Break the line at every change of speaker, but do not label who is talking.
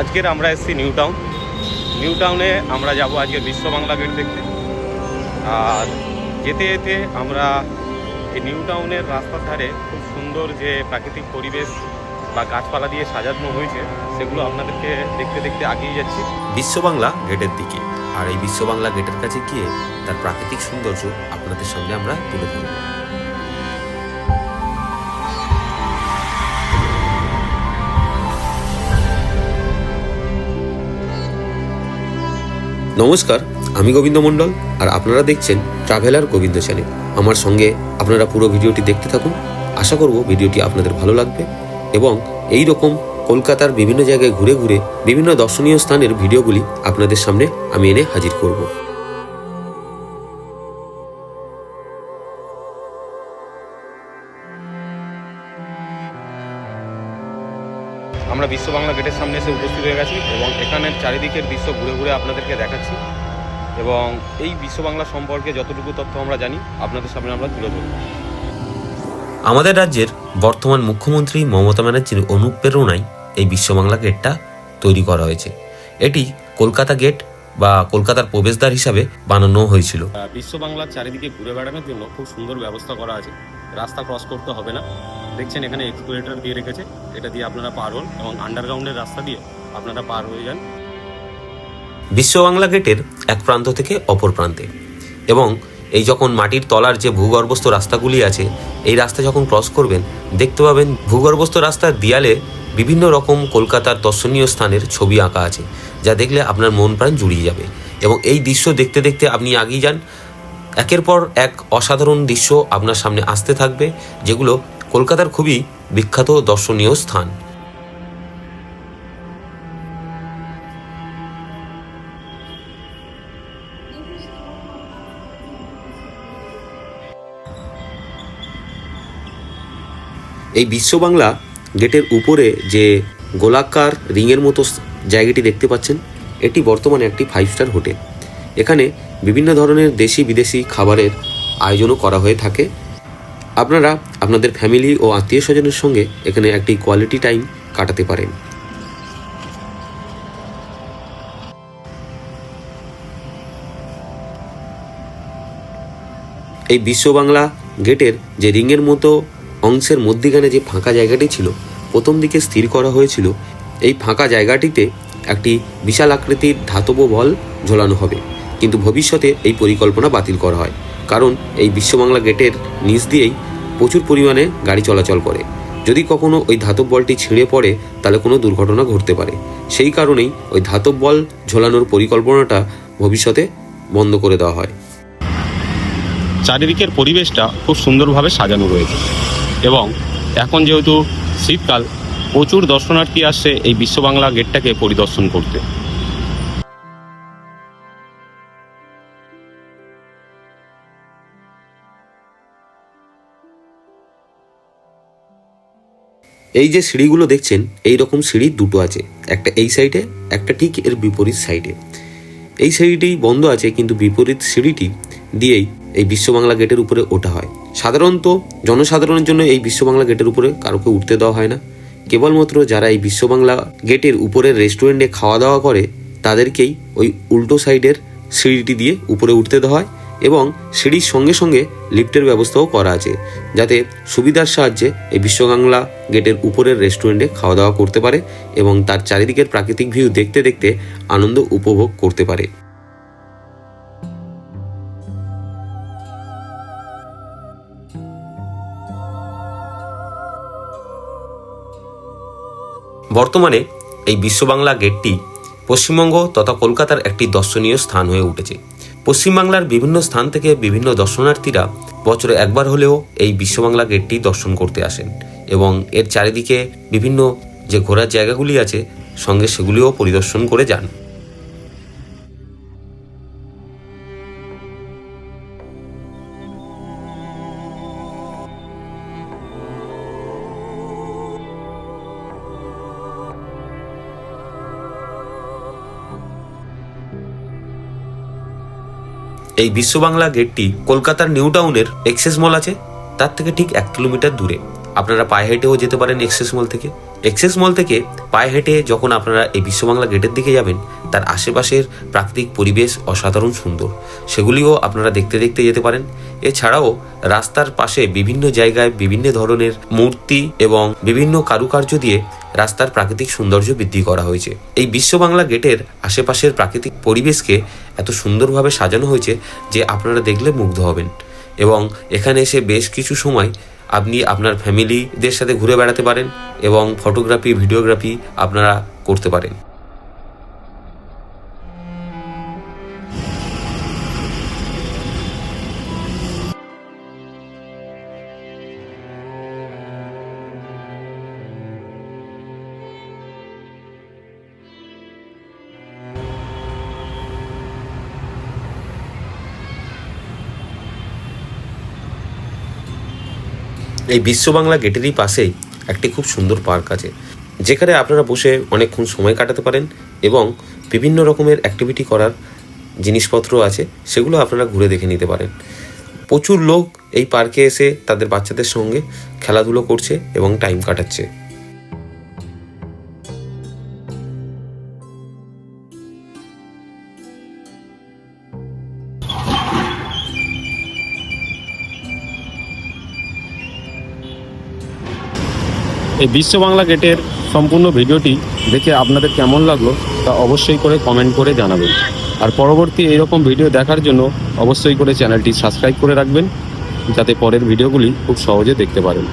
আজকের আমরা এসেছি নিউ টাউন। নিউ টাউনে আমরা যাব আজকে বিশ্ব বাংলা গেট দেখতে। আর যেতে যেতে আমরা এই নিউ টাউনের রাস্তার ধারে খুব সুন্দর যে প্রাকৃতিক পরিবেশ বা গাছপালা দিয়ে সাজানো হয়েছে, সেগুলো আপনাদেরকে দেখতে দেখতে আগিয়ে যাচ্ছি।
বিশ্ব বাংলা গেটের দিকে। আর এই বিশ্ব বাংলা গেটের কাছে গিয়ে তার প্রাকৃতিক সৌন্দর্য আপনাদের সামনে আমরা তুলে ধরব। নমস্কার, আমি গোবিন্দ মন্ডল আর আপনারা দেখছেন ট্রাভেলার গোবিন্দ চ্যানেল আমার সঙ্গে আপনারা পুরো ভিডিওটি দেখতে থাকুন। আশা করব ভিডিওটি আপনাদের ভালো লাগবে এবং এই রকম কলকাতার বিভিন্ন জায়গায় ঘুরে ঘুরে বিভিন্ন দর্শনীয় স্থানের ভিডিওগুলি আপনাদের সামনে আমি এনে হাজির করব।
আমরা বিশ্ব বাংলা গেটের সামনে এসে উপস্থিত হয়ে গেছি এবং এখানের চারিদিকের দৃশ্য ঘুরে ঘুরে আপনাদেরকে দেখাচ্ছি। এবং এই বিশ্ব বাংলা সম্পর্কে যতটুকু তথ্য আমরা জানি, আপনাদের সামনে আমরা তুলে ধরব।
আমাদের রাজ্যের বর্তমান মুখ্যমন্ত্রী মমতা ব্যানার্জির অনুপ্রেরণায় এই বিশ্ব বাংলা গেটটা তৈরি করা হয়েছে। এটি কলকাতা গেট বা কলকাতার প্রবেশদ্বার হিসাবে বানানো হয়েছিল।
বিশ্ব বাংলার চারিদিকে ঘুরে বেড়ানোর জন্য খুব সুন্দর ব্যবস্থা করা আছে। রাস্তা ক্রস করতে হবে না। দেখছেন এখানে এক্সকুলেটার দিয়ে রেখেছে। এটা দিয়ে আপনারা পার হন এবং আন্ডারগ্রাউন্ডের রাস্তা দিয়ে আপনারা পার হয়ে যান।
বিশ্ব বাংলা গেটের এক প্রান্ত থেকে অপর প্রান্তে। এবং এই যখন মাটির তলার যে ভূগর্ভস্থ রাস্তাগুলি আছে এই রাস্তা যখন ক্রস করবেন দেখতে পাবেন ভূগর্ভস্থ রাস্তার দেয়ালে বিভিন্ন রকম কলকাতার দর্শনীয় স্থানের ছবি আঁকা আছে, যা দেখলে আপনার মন প্রাণ জুড়িয়ে যাবে। এবং এই দৃশ্য দেখতে দেখতে আপনি আগিয়ে যান। একের পর এক অসাধারণ দৃশ্য আপনার সামনে আসতে থাকবে, যেগুলো কলকাতার খুবই বিখ্যাত দর্শনীয় স্থান। এই বিশ্ব বাংলা গেটের উপরে যে গোলাকার রিংয়ের মতো জায়গাটি দেখতে পাচ্ছেন, এটি বর্তমানে একটি ফাইভ স্টার হোটেল। এখানে বিভিন্ন ধরনের দেশি বিদেশি খাবারের আয়োজনও করা হয়ে থাকে। আপনারা আপনাদের ফ্যামিলি ও আত্মীয় স্বজনের সঙ্গে এখানে একটি কোয়ালিটি টাইম কাটাতে পারেন। এই বিশ্ব বাংলা গেটের যে রিংয়ের মতো অংশের মধ্যিখানে যে ফাঁকা জায়গাটি ছিল, প্রথম দিকে স্থির করা হয়েছিল, এই ফাঁকা জায়গাটিতে একটি বিশাল আকৃতির ধাতব বল ঝোলানো হবে। কিন্তু ভবিষ্যতে এই পরিকল্পনা বাতিল করা হয়, কারণ এই বিশ্ববাংলা গেটের নিচ দিয়েই প্রচুর পরিমাণে গাড়ি চলাচল করে। যদি কখনো ওই ধাতব বলটি ছিঁড়ে পড়ে, তাহলে কোনো দুর্ঘটনা ঘটতে পারে। সেই কারণেই ওই ধাতব বল ঝোলানোর পরিকল্পনাটা ভবিষ্যতে বন্ধ করে দেওয়া হয়।
চারিদিকের পরিবেশটা খুব সুন্দরভাবে সাজানো রয়েছে। এবং এখন যেহেতু শীতকাল, প্রচুর দর্শনার্থী আসছে এই বিশ্ব বাংলা গেটটাকে পরিদর্শন করতে।
এই যে সিঁড়িগুলো দেখছেন এই রকম সিঁড়ি দুটো আছে। একটা এই সাইডে, একটা ঠিক এর বিপরীত সাইডে। এই সিঁড়িটি বন্ধ আছে, কিন্তু বিপরীত সিঁড়িটি দিয়েই এই বিশ্ব বাংলা গেটের উপরে ওঠা হয়। সাধারণত জনসাধারণের জন্য এই বিশ্ববাংলা গেটের উপরে কারোকে উঠতে দেওয়া হয় না। কেবলমাত্র যারা এই বিশ্ববাংলা গেটের উপরের রেস্টুরেন্টে খাওয়া দাওয়া করে, তাদেরকেই ওই উল্টো সাইডের সিঁড়িটি দিয়ে উপরে উঠতে দেওয়া হয় এবং সিঁড়ির সঙ্গে সঙ্গে লিফটের ব্যবস্থাও করা আছে, যাতে সুবিধার সাহায্যে এই বিশ্ববাংলা গেটের উপরের রেস্টুরেন্টে খাওয়া দাওয়া করতে পারে এবং তার চারিদিকের প্রাকৃতিক ভিউ দেখতে দেখতে আনন্দ উপভোগ করতে পারে। বর্তমানে এই বিশ্ববাংলা গেটটি পশ্চিমবঙ্গ তথা কলকাতার একটি দর্শনীয় স্থান হয়ে উঠেছে। পশ্চিমবাংলার বিভিন্ন স্থান থেকে বিভিন্ন দর্শনার্থীরা বছরে একবার হলেও এই বিশ্ববাংলা গেটটি দর্শন করতে আসেন এবং এর চারিদিকে বিভিন্ন যে ঘোরার জায়গাগুলি আছে, সঙ্গে সেগুলিও পরিদর্শন করে যান। এই বিশ্ববাংলা গেটটি কলকাতার নিউ টাউনের এক্সেস মল আছে। তার থেকে ঠিক এক কিলোমিটার দূরে। আপনারা পায়ে হেঁটেও যেতে পারেন এক্সেস মল থেকে। এক্সেস মল থেকে পায়ে হেঁটে যখন আপনারা এই বিশ্ববাংলা গেটের দিকে যাবেন, তার আশেপাশের প্রাকৃতিক পরিবেশ অসাধারণ সুন্দর। সেগুলিও আপনারা দেখতে দেখতে যেতে পারেন। এছাড়াও রাস্তার পাশে বিভিন্ন জায়গায় বিভিন্ন ধরনের মূর্তি এবং বিভিন্ন কারুকার্য দিয়ে রাস্তার প্রাকৃতিক সৌন্দর্য বৃদ্ধি করা হয়েছে। এই বিশ্ব বাংলা গেটের আশেপাশের প্রাকৃতিক পরিবেশকে এত সুন্দরভাবে সাজানো হয়েছে যে আপনারা দেখলে মুগ্ধ হবেন। এবং এখানে এসে বেশ কিছু সময় আপনি আপনার ফ্যামিলিদের সাথে ঘুরে বেড়াতে পারেন এবং ফটোগ্রাফি ভিডিওগ্রাফি আপনারা করতে পারেন। এই বিশ্ব বাংলা গেটেরই পাশেই একটি খুব সুন্দর পার্ক আছে, যেখানে আপনারা বসে অনেকক্ষণ সময় কাটাতে পারেন এবং বিভিন্ন রকমের অ্যাক্টিভিটি করার জিনিসপত্র আছে, সেগুলো আপনারা ঘুরে দেখে নিতে পারেন। প্রচুর লোক এই পার্কে এসে তাদের বাচ্চাদের সঙ্গে খেলাধুলো করছে এবং টাইম কাটাচ্ছে।
এই বিশ্ব বাংলা গেটের সম্পূর্ণ ভিডিওটি দেখে আপনাদের কেমন লাগল তা অবশ্যই করে কমেন্ট করে জানাবেন। আর পরবর্তী এইরকম ভিডিও দেখার জন্য অবশ্যই করে চ্যানেলটি সাবস্ক্রাইব করে রাখবেন, যাতে পরের ভিডিওগুলি খুব সহজে দেখতে পারেন।